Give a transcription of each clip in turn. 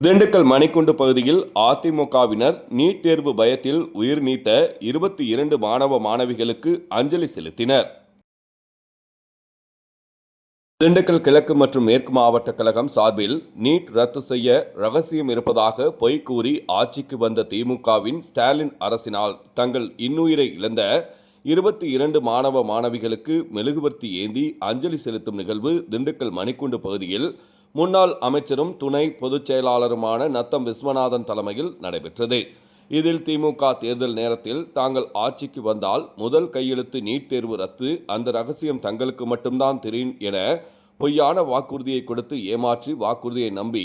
திண்டுக்கல் மணிக்குண்டு பகுதியில் அதிமுகவினர் நீட் தேர்வு பயத்தில் உயிர் நீத்த இருபத்தி இரண்டு மாணவ மாணவிகளுக்கு அஞ்சலி செலுத்தினர். திண்டுக்கல் கிழக்கு மற்றும் மேற்கு மாவட்ட கழகம் சார்பில் நீட் ரத்து செய்ய ரகசியம் இருப்பதாக பொய் கூறி ஆட்சிக்கு வந்த திமுகவின் ஸ்டாலின் அரசினால் தங்கள் இன்னுயிரை இழந்த இருபத்தி இரண்டு மாணவ மாணவிகளுக்கு மெழுகுவர்த்தி ஏந்தி அஞ்சலி செலுத்தும் நிகழ்வு திண்டுக்கல் மணிக்குண்டு பகுதியில் முன்னாள் அமைச்சரும் துணை பொதுச் செயலாளருமான நத்தம் விஸ்வநாதன் தலைமையில் நடைபெற்றது. இதில் திமுக தேர்தல் நேரத்தில் தாங்கள் ஆட்சிக்கு வந்தால் முதல் கையெழுத்து நீட் தேர்வு ரத்து அந்த ரகசியம் தங்களுக்கு மட்டும்தான் தெரியும் என பொய்யான வாக்குறுதியை கொடுத்து ஏமாற்றி வாக்குறுதியை நம்பி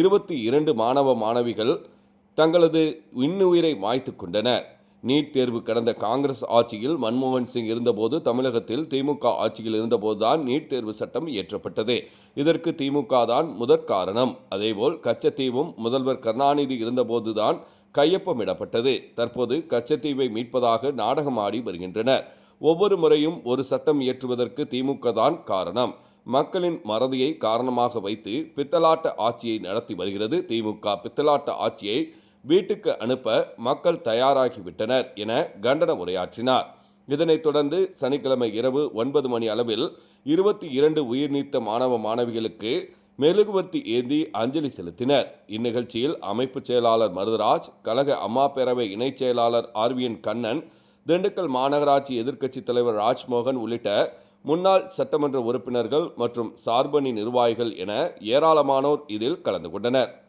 இருபத்தி இரண்டு மாணவ மாணவிகள் தங்களது இன்னுயிரை மாய்த்து கொண்டனர். நீட் தேர்வு கடந்த காங்கிரஸ் ஆட்சியில் மன்மோகன் சிங் இருந்தபோது தமிழகத்தில் திமுக ஆட்சியில் இருந்தபோதுதான் நீட் தேர்வு சட்டம் இயற்றப்பட்டது. இதற்கு திமுக தான் முதற் காரணம். அதேபோல் கச்சத்தீவும் முதல்வர் கருணாநிதி இருந்தபோதுதான் கையொப்பமிடப்பட்டது. தற்போது கச்சத்தீவை மீட்பதாக நாடகமாடி வருகின்றனர். ஒவ்வொரு முறையும் ஒரு சட்டம் இயற்றுவதற்கு திமுக தான் காரணம். மக்களின் மறதியை காரணமாக வைத்து பித்தலாட்ட ஆட்சியை நடத்தி வருகிறது. திமுக பித்தலாட்ட ஆட்சியை வீட்டுக்கு அனுப்ப மக்கள் தயாராகிவிட்டனர் என கண்டன உரையாற்றினார். இதனைத் தொடர்ந்து சனிக்கிழமை இரவு ஒன்பது மணி அளவில் இருபத்தி இரண்டு உயிர் நீத்த மாணவ மாணவிகளுக்கு மெழுகுவர்த்தி ஏந்தி அஞ்சலி செலுத்தினர். இந்நிகழ்ச்சியில் அமைப்பு செயலாளர் மருதராஜ் கழக அம்மா பேரவை இணைச் செயலாளர் ஆர்வியன் கண்ணன் திண்டுக்கல் மாநகராட்சி எதிர்க்கட்சித் தலைவர் ராஜ்மோகன் உள்ளிட்ட முன்னாள் சட்டமன்ற உறுப்பினர்கள் மற்றும் சார்பணி நிர்வாகிகள் என ஏராளமானோர் இதில் கலந்து கொண்டனர்.